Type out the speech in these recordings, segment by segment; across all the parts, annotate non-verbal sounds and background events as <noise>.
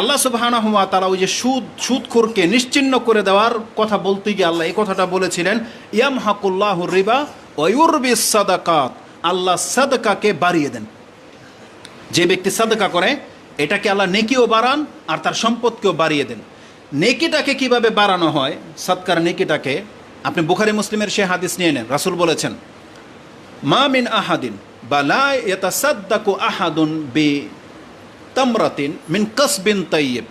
আল্লাহ সুবহানাহু ওয়া তাআলা ওই যে সুদ, সুদখোরকে নিশ্চিহ্ন করে দেওয়ার কথা বলতে গিয়ে আল্লাহ এই কথাটা বলেছিলেন ইয়াম হাকুল্লাহুর রিবা ওয়ুরবি সাদাকাত, আল্লাহ সাদকাকে বাড়িয়ে দেন। যে ব্যক্তি সাদকা করে, এটাকে আল্লাহ নেকিও বাড়ান আর তার সম্পদকেও বাড়িয়ে দেন। নেকিটাকে কীভাবে বাড়ানো হয়? সৎকার নেকিটাকে আপনি বুখারি মুসলিমের সে হাদিস নিয়ে নেন, রাসুল বলেছেন, মা মিন আহাদিন, বা লা ইয়াতাসাদ্দাকু আহাদুন বি তামরাতিন মিন কাসবিন তাইয়্যিব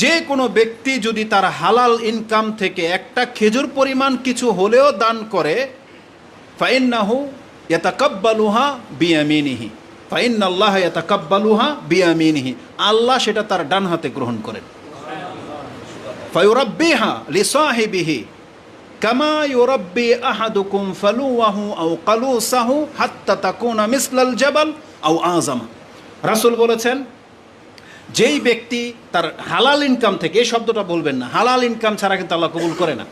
যে কোনো ব্যক্তি যদি তার হালাল ইনকাম থেকে একটা খেজুর পরিমাণ কিছু হলেও দান করে, ফাইন্নাহু ইয়াতাকাব্বালুহা বিয়ামিনিহি। ফাইন্নাল্লাহ ইয়াতাকাব্বালুহা বিয়ামিনিহি। আল্লাহ সেটা তার ডান হাতে গ্রহণ করেন। ফায়ুরাব্বিহা লিসাহিবিহি। কামা ইউরাব্বি আহাদুকুম ফালুয়াহু আও কালুসাহু হাত্তা তাকুনা মিসলাল জাবাল আও আযামা। রাসূল বলেছেন যেই ব্যক্তি তার হালাল ইনকাম থেকে, এই শব্দটা বলবেন না, হালাল ইনকাম ছাড়া কিন্তু আল্লাহ কবুল করে না।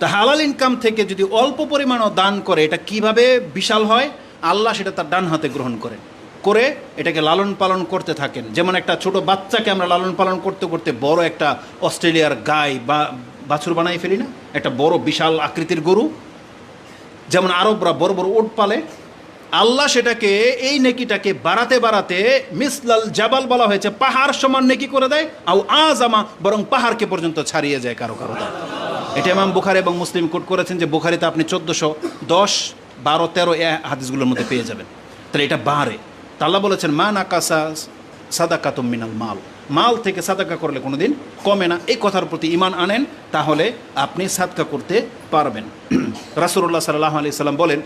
তা হালাল ইনকাম থেকে যদি অল্প পরিমাণও দান করে, এটা কীভাবে বিশাল হয়? আল্লাহ সেটা তার ডান হাতে গ্রহণ করেন করে এটাকে লালন পালন করতে থাকেন। যেমন একটা ছোট বাচ্চাকে আমরা লালন পালন করতে করতে বড় একটা অস্ট্রেলিয়ার গাই বা বাছুর বানাই ফেলি না? একটা বড় বিশাল আকৃতির গরু। যেমন আরবরা বড় বড় ওট পালে আল্লাহ সেটাকে, এই নেকিটাকে বাড়াতে বাড়াতে মিসলাল জাবাল বলা হয়েছে, পাহাড় সমান নেকি করে দেয়, আও আজামা বরং পাহাড়কে পর্যন্ত ছাড়িয়ে যায় কারও কারও দ্বারা। এটা ইমাম বুখারি এবং মুসলিম কোট করেছেন যে বুখারিতে আপনি চোদ্দোশো দশ, বারো, তেরো এ হাদিসগুলোর মধ্যে পেয়ে যাবেন। তাহলে এটা বাড়ে। তা আল্লাহ বলেছেন, মা নাকাসা সাদাকাতুম মিনাল মাল। মাল থেকে সাদাকা করলে কোনোদিন কমে না। এই কথার প্রতি ইমান আনেন, তাহলে আপনি সাদকা করতে পারবেন। <clears throat> রাসুল্লাহ সাল্লাহ আলি সাল্লাম বলেন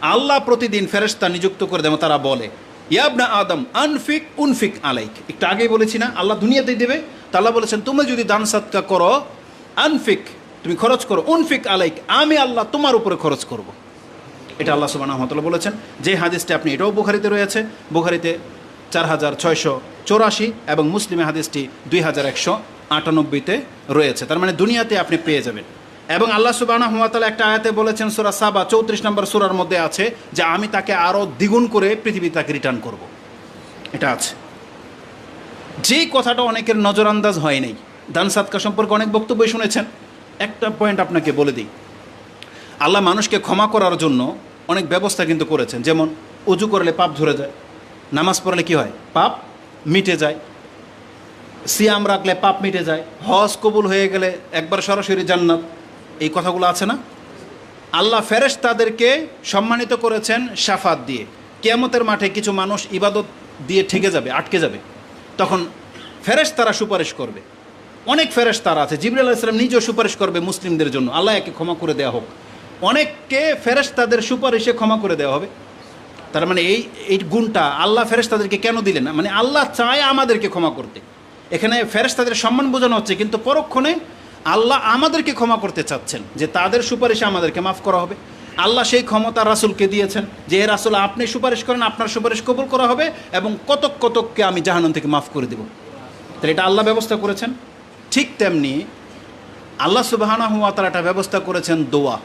আল্লাহ প্রতিদিন ফেরেশতা নিযুক্ত করে দেবে তারা বলে ইয়াবনা আদম, আনফিক উনফিক আলাইক। একটু আগেই বলেছি না, আল্লাহ দুনিয়াতেই দেবে। তা আল্লাহ বলেছেন, তুমি যদি দান সাদকা করো, আনফিক, তুমি খরচ করো, উনফিক আলাইক, আমি আল্লাহ তোমার উপরে খরচ করব। এটা আল্লাহ সুবাহ রহমতুল্লাহ বলেছেন। যে হাদিসটি আপনি, এটাও বুখারিতে রয়েছে। বুখারিতে চার হাজার ছয়শো চৌরাশি এবং মুসলিমে হাদিসটি দুই হাজার একশো আটানব্বইতে রয়েছে। তার মানে দুনিয়াতে আপনি পেয়ে যাবেন। এবং আল্লাহ সুবাহ একটা আয়াতে বলেছেন, সুরা সাবা চৌত্রিশ নম্বর সুরার মধ্যে আছে যে, আমি তাকে আরও দ্বিগুণ করে পৃথিবী তাকে রিটার্ন করব। এটা আছে। যেই কথাটা অনেকের নজরান্দাজ হয় নাই, দান সাদকা সম্পর্কে অনেক বক্তব্য শুনেছেন, একটা পয়েন্ট আপনাকে বলে দিই। আল্লাহ মানুষকে ক্ষমা করার জন্য অনেক ব্যবস্থা কিন্তু করেছেন। যেমন, উজু করলে পাপ ধরে যায়, নামাজ পড়লে কি হয়? পাপ মিটে যায়, সিয়াম রাখলে পাপ মিটে যায়, হজ কবুল হয়ে গেলে একবার সরাসরি জান্নাত এই কথাগুলো আছে না? আল্লাহ ফেরেশ তাদেরকে সম্মানিত করেছেন সাফাত দিয়ে। কেয়ামতের মাঠে কিছু মানুষ ইবাদত দিয়ে ঠেকে যাবে, আটকে যাবে। তখন ফেরেশ তারা সুপারিশ করবে। অনেক ফেরেশ তারা আছে, জিবরুল ইসলাম নিজেও সুপারিশ করবে মুসলিমদের জন্য। আল্লাহ একে ক্ষমা করে দেওয়া হোক। অনেককে ফেরেশ তাদের সুপারিশে ক্ষমা করে দেওয়া হবে। তার মানে এই এই গুণটা আল্লাহ ফেরেশ তাদেরকে কেন দিলেন মানে আল্লাহ চায় আমাদেরকে ক্ষমা করতে। এখানে ফেরেশ তাদের সম্মান বোঝানো হচ্ছে, কিন্তু পরক্ষণে আল্লাহ আমাদেরকে ক্ষমা করতে চাচ্ছেন, যে তাদের সুপারিশে আমাদেরকে মাফ করা হবে। আল্লাহ সেই ক্ষমতা রাসুলকে দিয়েছেন, যে রাসুল, আপনি সুপারিশ করেন, আপনার সুপারিশ কবুল করা হবে এবং কতক কতককে আমি জাহানন থেকে মাফ করে দেব। তাহলে এটা আল্লাহ ব্যবস্থা করেছেন। ঠিক তেমনি আল্লাহ সুবাহানা হুয়া তারা একটা ব্যবস্থা করেছেন দোয়া।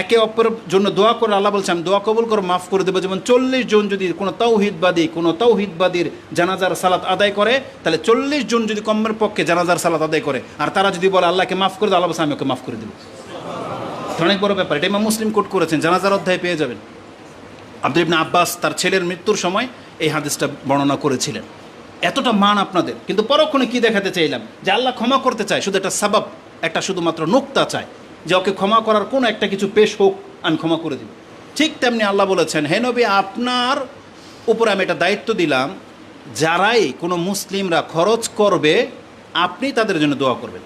একে অপরের জন্য দোয়া করে আল্লাহ বলছে, আমি দোয়া কবুল করে মাফ করে দেবো। যেমন চল্লিশ জন যদি কোনো তৌহিদবাদী কোনো তৌহিদবাদীর জানাজার সালাত আদায় করে, তাহলে চল্লিশ জন যদি কমের পক্ষে জানাজার সালাত আদায় করে, আর তারা যদি বলে, আল্লাহকে মাফ করে দেয় আল্লাহ বলছে, আমি ওকে মাফ করে দেবো। অনেক বড় ব্যাপার। এটা মুসলিম কোট করেছেন, জানাজার অধ্যায় পেয়ে যাবেন। আব্দুল ইবনা আব্বাস তার ছেলের মৃত্যুর সময় এই হাদিসটা বর্ণনা করেছিলেন। এতটা মান আপনাদের, কিন্তু পরক্ষণে কি দেখাতে চাইলাম? যে আল্লাহ ক্ষমা করতে চায়, শুধু একটা সাবাব, একটা শুধুমাত্র নোক্তা চায়। যে ওকে ক্ষমা করার কোনো একটা কিছু পেশ হোক, আমি ক্ষমা করে দিব। ঠিক তেমনি আল্লাহ বলেছেন, হে নবী, আপনার উপরে আমি একটা দায়িত্ব দিলাম, যারাই কোনো মুসলিমরা খরচ করবে, আপনি তাদের জন্য দোয়া করবেন।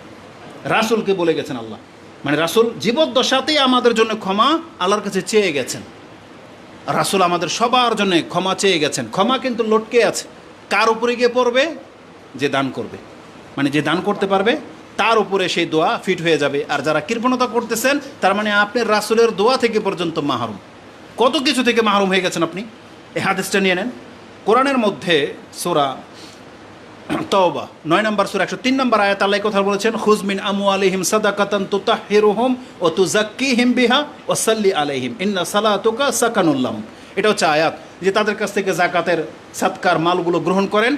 রাসুলকে বলে গেছেন আল্লাহ। মানে রাসুল জীবদ্দশাতেই আমাদের জন্য ক্ষমা আল্লাহর কাছে চেয়ে গেছেন। রাসুল আমাদের সবার জন্য ক্ষমা চেয়ে গেছেন। ক্ষমা কিন্তু লটকে আছে। কার উপরে গিয়ে পড়বে? যে দান করবে। মানে যে দান করতে পারবে তার উপরে সেই দোয়া ফিট হয়ে যাবে। আর যারা কৃপণতা করতেছেন, তার মানে আপনি রাসুলের দোয়া থেকে পর্যন্ত মাহরুম। কত কিছু থেকে মাহরুম হয়ে গেছেন আপনি? এই হাদিসটা নিয়ে নেন। কোরআনের মধ্যে সোরা তওবা, নয় নম্বর সুরা, একশো তিন নম্বর আয়াত আল্লাহ কথা বলেছেন হুজমিন আমু আলিহিম সাদাকাতান তুতাহিরুহুম ও তুজাক্কিহিম বিহা ও সাল্লি আলাইহিম। ইন্না সালাতুকা সাকানুল্লাহম এটা হচ্ছে আয়াত যে তাদের কাছ থেকে জাকাতের সাতকার মালগুলো গ্রহণ করেন।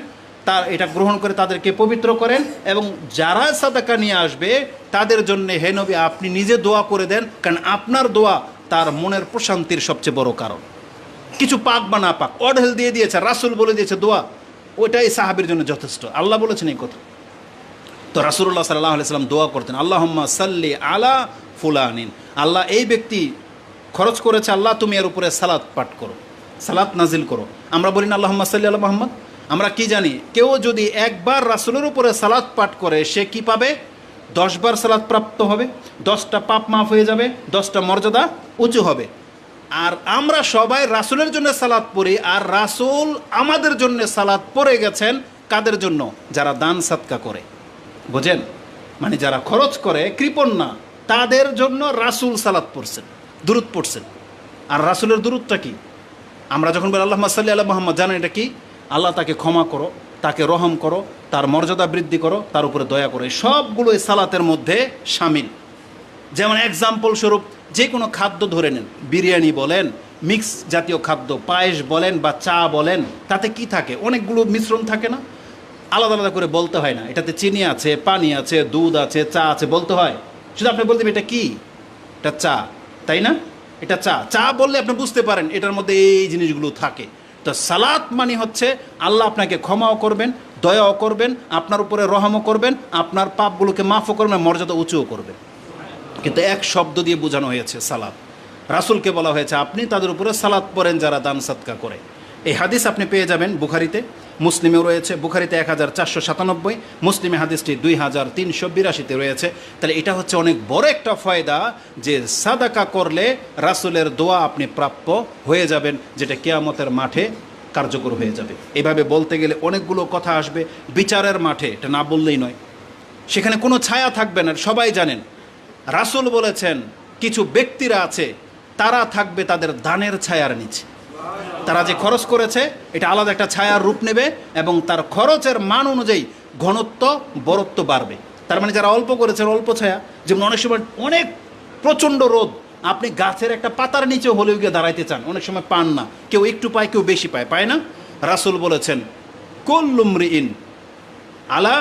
তার এটা গ্রহণ করে তাদেরকে পবিত্র করেন এবং যারা সাদাকা নিয়ে আসবে, তাদের জন্য, হে নবী, আপনি নিজে দোয়া করে দেন, কারণ আপনার দোয়া তার মনের প্রশান্তির সবচেয়ে বড় কারণ। কিছু পাক বা না পাক, অঢেল দিয়ে দিয়েছে, রাসুল বলে দিয়েছে দোয়া, ওইটাই সাহাবির জন্য যথেষ্ট। আল্লাহ বলেছেন এই কথা। তো রাসুল্লাহ সাল্লাহ আলাইসাল্লাম দোয়া করতেন, আল্লাহম্মা সাল্লি আলা ফুলানিন। আল্লাহ এই ব্যক্তি খরচ করেছে, আল্লাহ তুমি এর উপরে সালাত পাঠ করো, সালাত নাজিল করো। আমরা বলি না, আল্লাহম্মা সাল্লি আল্লাহ মোহাম্মদ। আমরা কি জানি? কেউ যদি একবার রাসুলের উপরে সালাদ পাঠ করে, সে কি পাবে? দশবার সালাদ প্রাপ্ত হবে, দশটা পাপ মাফ হয়ে যাবে, দশটা মর্যাদা উঁচু হবে। আর আমরা সবাই রাসুলের জন্য সালাদ পড়ি, আর রাসুল আমাদের জন্য সালাদ পড়ে গেছেন কাদের জন্য? যারা দান সাতকা করে। বোঝেন? মানে যারা খরচ করে, কৃপণ না, তাদের জন্য রাসুল সালাদ পড়ছেন দূরত পড়ছেন। আর রাসুলের দূরতটা কি? আমরা যখন বলি আল্লাহ সাল্লি আল্লাহ মোহাম্মদ, জানেন এটা কি? আল্লাহ তাকে ক্ষমা করো, তাকে রহম করো, তার মর্যাদা বৃদ্ধি করো, তার উপরে দয়া করো। সবগুলো এই সালাতের মধ্যে সামিল। যেমন এক্সাম্পল স্বরূপ, যে কোনো খাদ্য ধরে নেন। বিরিয়ানি বলেন মিক্স জাতীয় খাদ্য, পায়েস বলেন বা চা বলেন, তাতে কি থাকে? অনেকগুলো মিশ্রণ থাকে না? আলাদা আলাদা করে বলতে হয় না। এটাতে চিনি আছে, পানি আছে, দুধ আছে, চা আছে, বলতে হয়। শুধু আপনি বলতে এটা কি? এটা চা। তাই না? এটা চা। চা বললে আপনি বুঝতে পারেন, এটার মধ্যে এই জিনিসগুলো থাকে। তো সালাত মানে হচ্ছে আল্লাহ আপনাকে ক্ষমাও করবেন, দয়াও করবেন, আপনার উপরে রহমও করবেন, আপনার পাপগুলোকে মাফও করবেন মর্যাদা উঁচুও করবেন। কিন্তু এক শব্দ দিয়ে বোঝানো হয়েছে সালাদ রাসুলকে বলা হয়েছে, আপনি তাদের উপরে সালাদ পড়েন যারা দান সৎকা করে। এই হাদিস আপনি পেয়ে যাবেন বুখারিতে। মুসলিমেও রয়েছে, বুখারিতে এক হাজার চারশো সাতানব্বই, মুসলিমে হাদিসটি দুই হাজার তিনশো বিরাশিতে রয়েছে। তাহলে এটা হচ্ছে অনেক বড় একটা ফয়দা যে সাদাকা করলে রাসুলের দোয়া আপনি প্রাপ্য হয়ে যাবেন, যেটা কেয়ামতের মাঠে কার্যকর হয়ে যাবে। এভাবে বলতে গেলে অনেকগুলো কথা আসবে, বিচারের মাঠে, এটা না বললেই নয়। সেখানে কোনো ছায়া থাকবে না, সবাই জানেন। রাসুল বলেছেন, কিছু ব্যক্তিরা আছে, তারা থাকবে তাদের দানের ছায়ার নিচে। তারা যে খরচ করেছে, এটা আলাদা একটা ছায়ার রূপ নেবে এবং তার খরচের মান অনুযায়ী ঘনত্ব, বরত্ব বাড়বে। তার মানে যারা অল্প করেছেন অল্প ছায়া। যেমন অনেক সময় অনেক প্রচণ্ড রোদ, আপনি গাছের একটা পাতার নিচেও হলেও গিয়ে দাঁড়াইতে চান। অনেক সময় পান না। কেউ একটু পায়, কেউ বেশি পায়। পায় না? রাসুল বলেছেন কল্লুমরি ইন আলা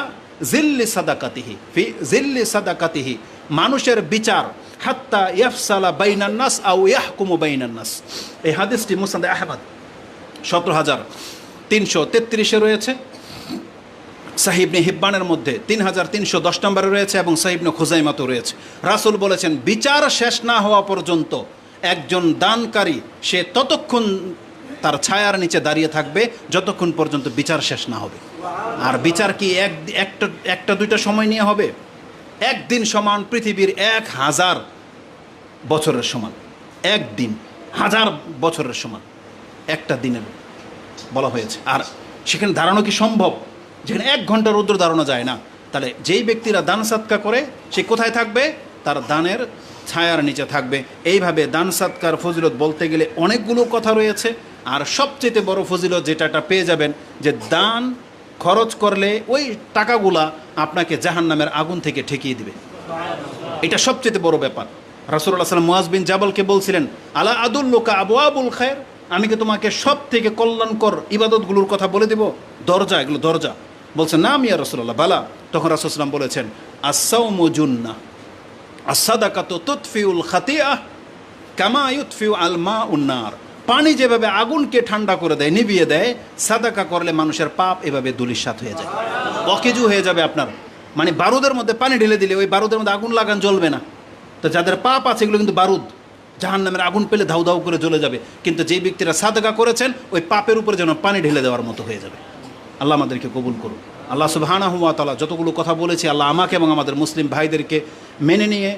জিল্লি সাদাকাতিহি। ফি জিল্লি সাদাকাতিহি। মানুষের বিচার, হাত্তা ইয়াফসালা বাইনান্নাস আউ ইয়াহকুমু বাইনান্নাস এই হাদিসটি মুসাদ আহমদ। সতেরো হাজার তিনশো তেত্রিশে রয়েছে। সাহিবনে হিব্বানের মধ্যে তিন হাজার তিনশো দশ নম্বরে রয়েছে এবং সাহিবনে খুজাইমাতো রয়েছে। রাসুল বলেছেন, বিচার শেষ না হওয়া পর্যন্ত একজন দানকারী, সে ততক্ষণ তার ছায়ার নিচে দাঁড়িয়ে থাকবে যতক্ষণ পর্যন্ত বিচার শেষ না হবে। আর বিচার কি এক, একটা একটা, দুইটা সময় নিয়ে হবে? একদিন সমান পৃথিবীর এক হাজার বছরের সমান। একদিন হাজার বছরের সমান। একটা দিনের বলা হয়েছে। আর সেখানে দাঁড়ানো কি সম্ভব? যেখানে এক ঘণ্টা রৌদ্র দাঁড়ানো যায় না। তাহলে যেই ব্যক্তিরা দান সাতকা করে, সে কোথায় থাকবে? তার দানের ছায়ার নিচে থাকবে। এইভাবে দান সাতকার ফজিলত বলতে গেলে অনেকগুলো কথা রয়েছে। আর সবচেয়ে বড় ফজিলত যেটাটা পেয়ে যাবেন, যে দান খরচ করলে ওই টাকাগুলা আপনাকে জাহান নামের আগুন থেকে ঠেকিয়ে দিবে। এটা সবচেয়ে বড় ব্যাপার। রাসুল্লাহ সাল্লাম মুয়াজ বিন জাবালকে বলছিলেন, আলা আদুল্লোকা আবু আবুল খায়ের? আমি কি তোমাকে সব থেকে কল্যাণকর ইবাদতগুলোর কথা বলে দেব? দরজা, এগুলো দরজা। বলছেন না মিয়া রসুল্লাহ বালা। তখন রাসুলাম বলেছেন আসাউমু জুন্না আসাদাকাত তুৎফিউল খাতিয়া কামা ইউৎফিউ আল মা উন্নার পানি যেভাবে আগুনকে ঠান্ডা করে দেয়, নিভিয়ে দেয়, সাদাকা করলে মানুষের পাপ এভাবে দুলিশাত হয়ে যায়। অকেজু হয়ে যাবে আপনার। মানে বারুদের মধ্যে পানি ঢেলে দিলে ওই বারুদের মধ্যে আগুন লাগান জ্বলবে না। তো যাদের পাপ আছে, এগুলো কিন্তু বারুদ। জাহান নামের আগুন পেলে ধাউ ধাউ করে চলে যাবে। কিন্তু যে ব্যক্তিরা সাদগা করেছেন, ওই পাপের উপরে যেন পানি ঢেলে দেওয়ার মতো হয়ে যাবে। আল্লাহ আমাদেরকে কবুল করুন আল্লাহ সুবাহানা হুয়া তালা যতগুলো কথা বলেছি, আল্লাহ আমাকে এবং আমাদের মুসলিম ভাইদেরকে মেনে নিয়ে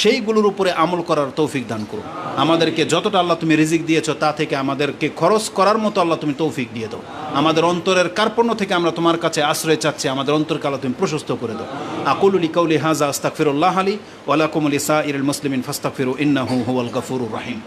সেইগুলোর উপরে আমল করার তৌফিক দান করো আমাদেরকে যতটা আল্লাহ তুমি রিজিক দিয়েছ, তা থেকে আমাদেরকে খরচ করার মতো আল্লাহ তুমি তৌফিক দিয়ে দাও। আমাদের অন্তরের কার্পণ্য থেকে আমরা তোমার কাছে আশ্রয় চাচ্ছি, আমাদের অন্তরকে আল্লাহ তুমি প্রশস্ত করে দাও। আকুলুলি কৌলি হাজা আস্তাকফিরুল্লাহ আলী ওয়ালাকুমুল ইসা ইরুল মুসলিমিন ফাস্তাকফিরু ইন্নাহু হুয়াল গফুরুর রাহিম।